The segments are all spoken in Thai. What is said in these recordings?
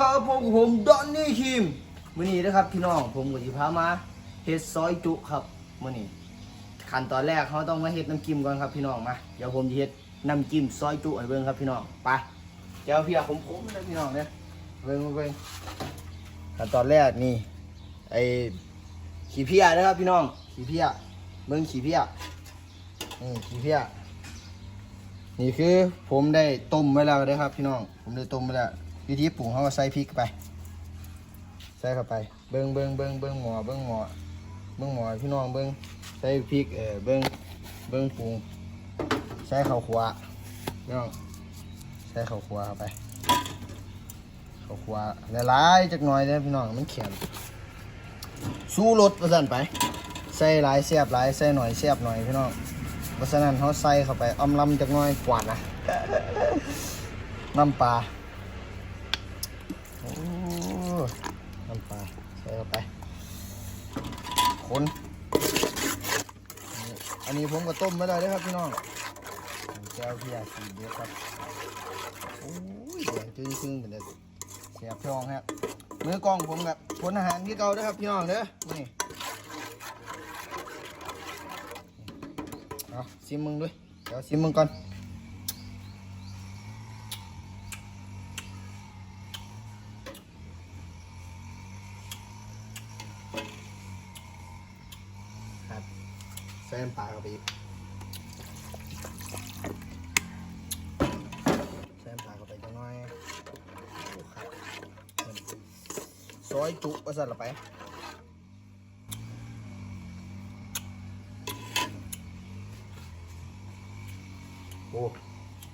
ครับพวกผมดอนนี่คิมมื้อนี้นะครับพี่น้องผมกับสิพามาเฮ็ดซอยจุครับมื้อนี้ขั้นตอนแรกเขาต้องมาเฮ็ดน้ำจิ้มก่อนครับพี่น้องมาเดี๋ยวผมจะเฮ็ดน้ำจิ้มซอยจุให้เบิ่งครับพี่น้องไปเจ้าพี่ผมผมนะพี่น้องเนี่ยเบิ่งเบิ่งขั้นตอนแรกนี่ไอขี้เพี้ยนะครับพี่น้องขี้เพี้ยเบิ่งขี้เพี้ยนี่ขี้เพี้ยนี่คือผมได้ต้มไว้แล้วนะครับ พี่น้องผมได้ต้มไว้แล้ว วิธีปรุงเขาก็ใส่พริกไป ใส่เข้าไป เบิ้งเบิ้งเบิ้งเบิ้งหมอเบิ้งหมอเบิ้งหมอพี่น้องเบิ้งใส่พริกเออเบิ้งเบิ้งปรุงใส่ข้าวขัวพี่น้องใส่ข้าวขัวเข้าไปข้าวขัวหลายๆจักหน่อยเลยพี่น้องมันเขียนสู้รสประสันไป ใส่หลายเสียบหลายใส่หน่อยเสียบหน่อยพี่น้องเพราะฉะนั้นเขาใส่เข้าไปอมลำจักหน้อยกวาดนะน้ำปลา โอ้น้ำปลาใส่เข้าไปคนอันนี้ผมก็ต้มไม่ได้เด้อครับพี่น้องแก้วพี่ยาสีเดียวครับโอ้ยแดงจื้อซึ่งเป็นเด็ดเสียบพองครับมือกล้องผมกับพลอาหารที่เก่าด้อครับพี่น้องเด้อนี่เอาซิมมึงด้วยเดี๋ยวซิมมึงก่อน ครับใส่ น้ำปลาเข้าไปอีกใส่น้ำปลาเข้าไปจังน้อยโอ้ครับซอยจุก็สั่นละไปโอ้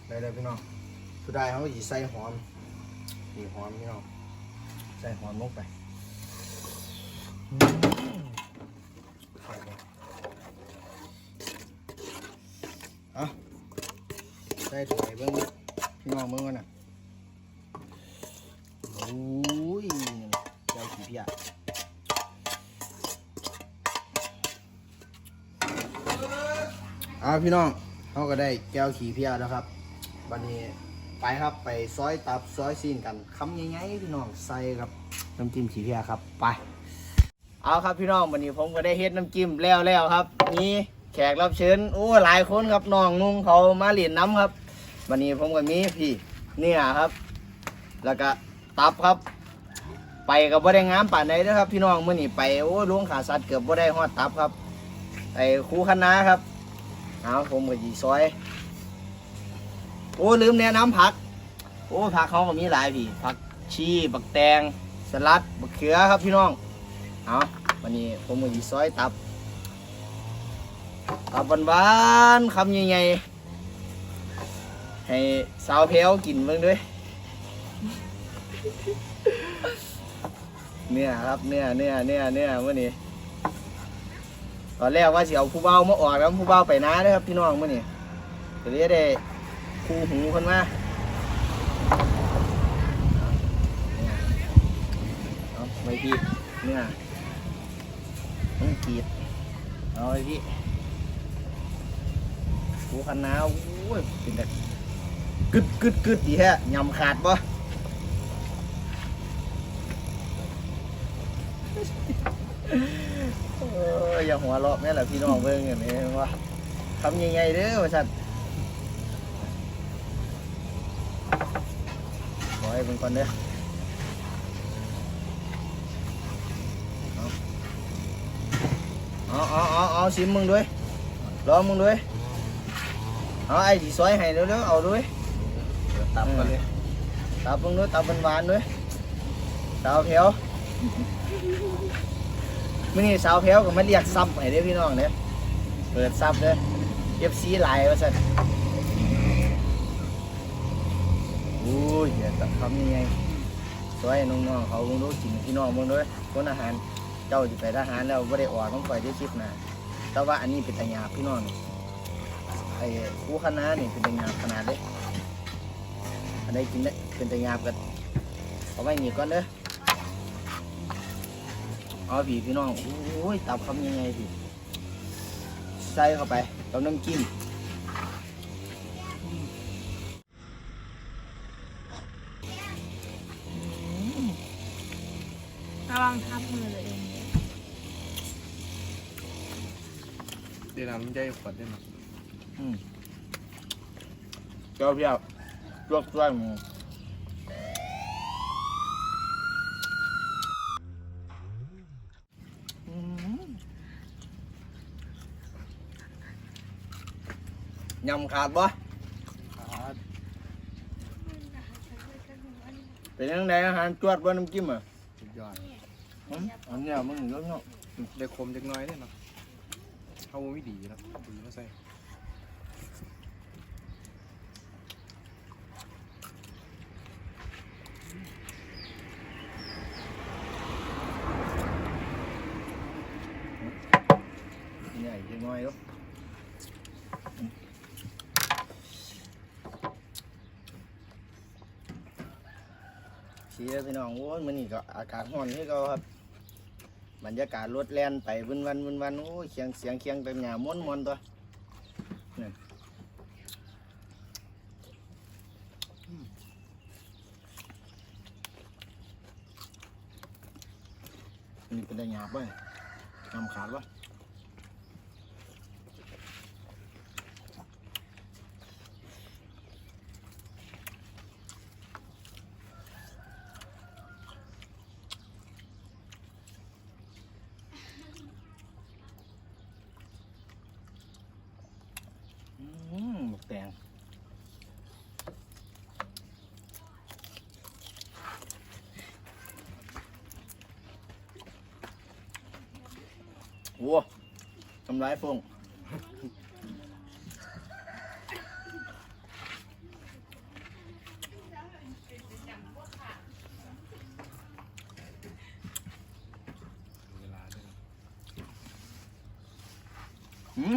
ได้เลยพี่น้องสุดท้ายเขาจะใส่หอมนี่หอมพี่น้องใส่หอมลงไปอืมใส่ไปเอาใส่ถ้วยเบิ้งพี่น้องเบิ้งกันน่ะโอ้ยเจ้าขี้เพี้ยเอาพี่น้องเขาก็ได้แก้วขี่เพียแล้วครับวันนี้ไปครับไปซอยตับซอยซีนกันคำยังไงพี่น้องใส่กับน้ำจิ้มขี่เพียครับไปเอาครับพี่น้องวันนี้ผมก็ได้เฮ็ดน้ำจิ้มแล้วแล้วครับมีแขกรับเชิญโอ้หลายคนครับน้องนุ่งเขามาเหรียญน้ำครับ วันนี้ผมก็มีพี่เนี่ยครับ แล้วก็ตับครับ ไปกับบ่ได้งามป่านใดเด้อครับ พี่น้องมื้อนี้ไปโอ้ลุงขาสัตว์เกือบบ่ได้ฮอดตับครับไอ้ครูคณะครับเอาผมก็จีซอย โอ้ลืมแนะน้ำผัก โอ้ผักเขาก็มีหลายพี่ผักชีบักแตงสลัดบักเขือครับพี่น้องเอาวันนี้ผมก็จีซอยตับตับหวานๆคำใหญ่ๆ ให้สาวเพลวกินเบิ่งด้วยเนี่ยครับเนี่ยเนี่ยเนี่ยเนี่ยมื่อนี้ตอนแรกว่าสิเอาผู้เบามาออกแล้วผู้เบาไปน้าด้อครับพี่น้องเมื่อนี้ก็เลยได้คู่หูคนมาเอาไว้พี่เนี่ยต้องกรีดเอาไว้พี่หูคันน้าโอ้ยเป็นแต่ กึดกึดกึดดีแฮะยำขาดปะอย่าหัวเราะแม่ละพี่น้องเบิ่งอย่างนี้ว่าทำยังไงเด้อว่าสัตว์ขอให้เบิ่งก่อนเด้อเอาเอาเอาเอาชิมมึงด้วยรอมึงด้วยเอาไอ้ที่ซอยให้เร็วๆเอาด้วย ตับกันเลยตับมึงด้วยตับหวานๆด้วยสาวเพียวมื่อนี้สาวเพียวก็มาเรียกซับให้เด้อพี่น้องเด้อเปิดซับเด้อเอฟซีหลายว่าสันโอ้ยอย่าตัดคำยังไงสวยน้องๆเขาลงรู้จริงพี่น้องมึงด้วยคนอาหารเจ้าจะไปทหารแล้วไม่ได้ออกต้องปล่อยได้คลิปหนะแต่ว่าอันนี้เป็นตะยาบพี่น้องนี่ไอ้คู่คณะนี่เป็นตะยาบขนาดเลย อันใดกินได้เป็นตะยาบกันเอาไว้นี่ก่อนเด้อเอาพี่พี่น้องโอ้ยตับคำยังไงพี่ใส่เข้าไปกับน้ำจิ้มระวังทับมือตัวเองเดี๋ยวน้ำใจขวดได้ไหมอืมเจ้าเพียว จวกจ้วยหมูอืมยำขาดบ่ขาดเป็นยังไงอาหารจวดบ่น้ำจิ้มอะสุดยอดอืมอันเนี้ยมึงเยอะเนาะได้คมเล็กน้อยเนี่ยเนาะเขาไม่ดีแล้วดีไม่ใส่ ใหญ่จัง น้อยลูกชี้แล้วพี่น้องโอ้ยมันนี่ก็อากาศร้อนที่เขาครับบรรยากาศรถแล่นไปวันวันวันวันโอ้ยเสียงเสียงเคียงแต่หยาม้วนม้วนตัวนี่นี่เป็นได้หยาบเว้ยนำขาดวะอืมหมกแตง โอ้ทำร้ายฟงเวลาด้วยนะหืม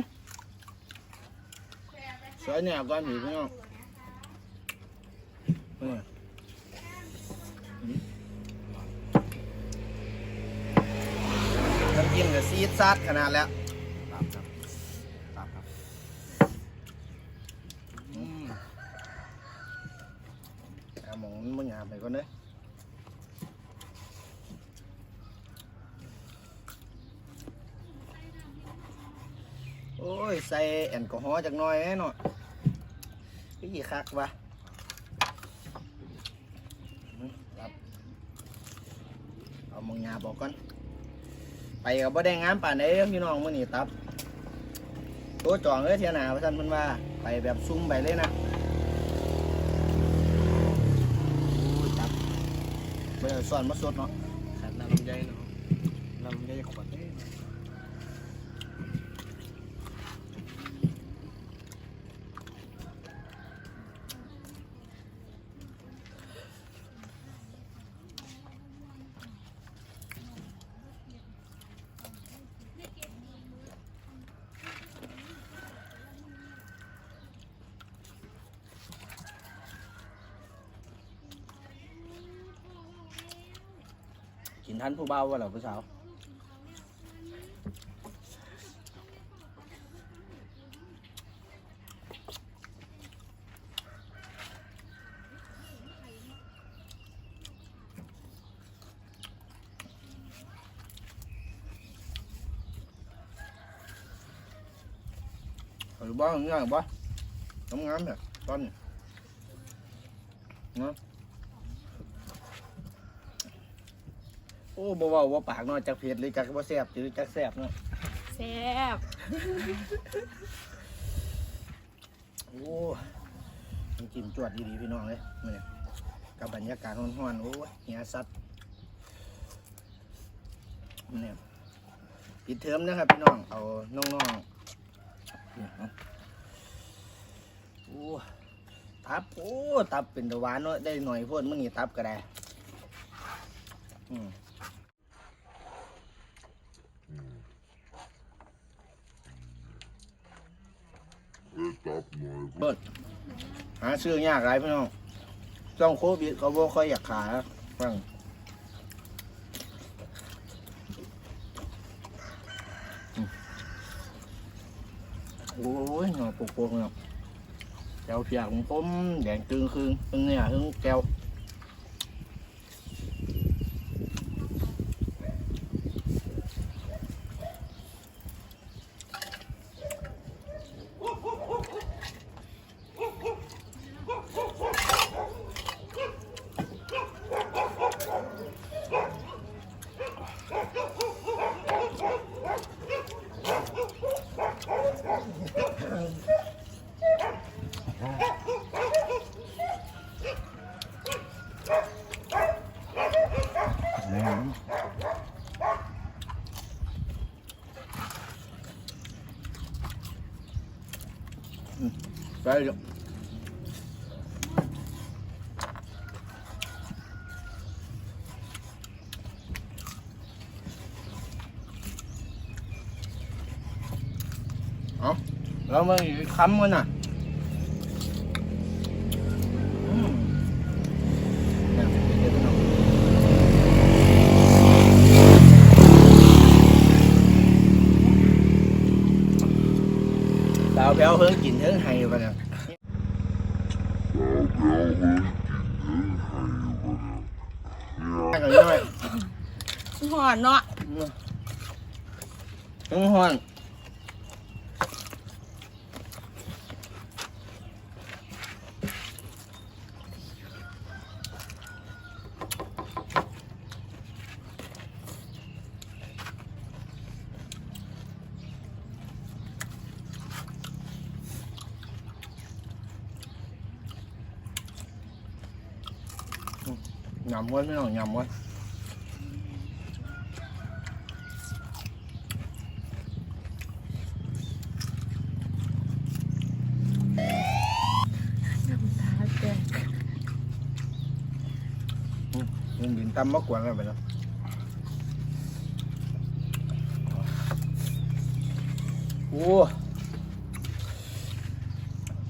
สวยเนี่ยก้อนหินพี่น้องนี่หืมน้ำ จี๊ดซัดขนาดแล้วตามครับตามครับอืมเอาหมองมึงหาไปก่อนเด้อโอ้ย ใส่แอลกอฮอล์จักหน่อยแน่นอนพี่คักวะครับเอามองยาบอกก่อน ไปกับบ่ได้งามป่านใดเด้อพี่น้องมื้อนี้ตับตัวจองเอ้ยเทียหนาว่าซั่นเพิ่นว่าไปแบบซุ่มไปเลยนะอุ้ยจับเบอร์สอนมาสดเนาะ ขาดน้ำใจเนาะลำใจขวดเด้ กินทันผู้เบาว่าเหรอผู้สาวหรือบ้างเงี้ยบ้างทำงานแบบตอนนี้เนาะ อ้บ่เว้าว่าปากเนาะจักเผ็ดหรือจักบ่แซ่บหรือจักแซ่บเนาะแซ่บโอ้มันกินจวดดีๆพี่น้องเลยมื้อนี้กับบรรยากาศร้อนๆโอ้ยเหียสัตว์เนี่ยปิดเทอมนะครับพี่น้องเอาน้องๆเนี่ยเอาโอ้ตับโอ้ตับเป็นตะหวานเนาะได้หน่อยโพดมื้อนี้ตับก็ได้อืม เบิดหาซื้อยากไรพี่น้องต้องโควิดเขาบ่ค่อยอยากขายฟังโอ้ยหน่อปกๆเนาะแก้วเพียกของผมแดงจึงคืนตึงเนี่ยตึงแก้ว ไปเดี๋ยวเอาแล้วมันค้ำกันน่ะอืมเนี่ยเดี๋ยวๆเอาสาวแพ้วเพิ่งกินเพิ่งไห้ปะเนี่ย กันเลย หอนเนาะถึงห้อนยำไว้ไม่ต้องยำไว้ น้ำตาแตก มันบิน ตำมากกว่าแล้วไปเนาะโอ้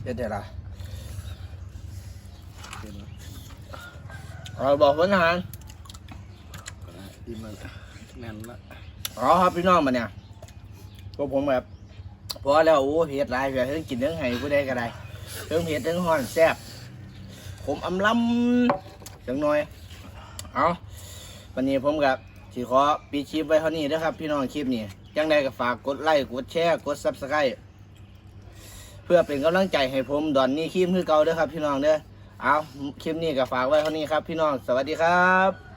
เด็ดเด็ดละเห็นไหมเราบอกพลทหารดีมันแน่นละอ๋อครับพี่น้องมาเนี่ยพวกผมแบบพอแล้วโอ้เผ็ดหลายเผ็ดทั้งกินทั้งไห้ผู้ใดก็ได้ทั้งเผ็ดทั้งห้อนแซ่บผมอำลำจังหน่อย เอาวันนี้ผมกับสิขอปีคลิปไว้เท่านี้นะครับ พี่น้องคลิปนี้ยังไงก็ฝากกดไลค์กดแชร์กดซับสไครต์เพื่อเป็นกำลังใจให้ผมดอนนี่คลิปคือเก่าเด้อครับ พี่น้องเด้อเอาคลิปนี้ก็ฝากไว้เท่านี้ครับ พี่น้องสวัสดีครับ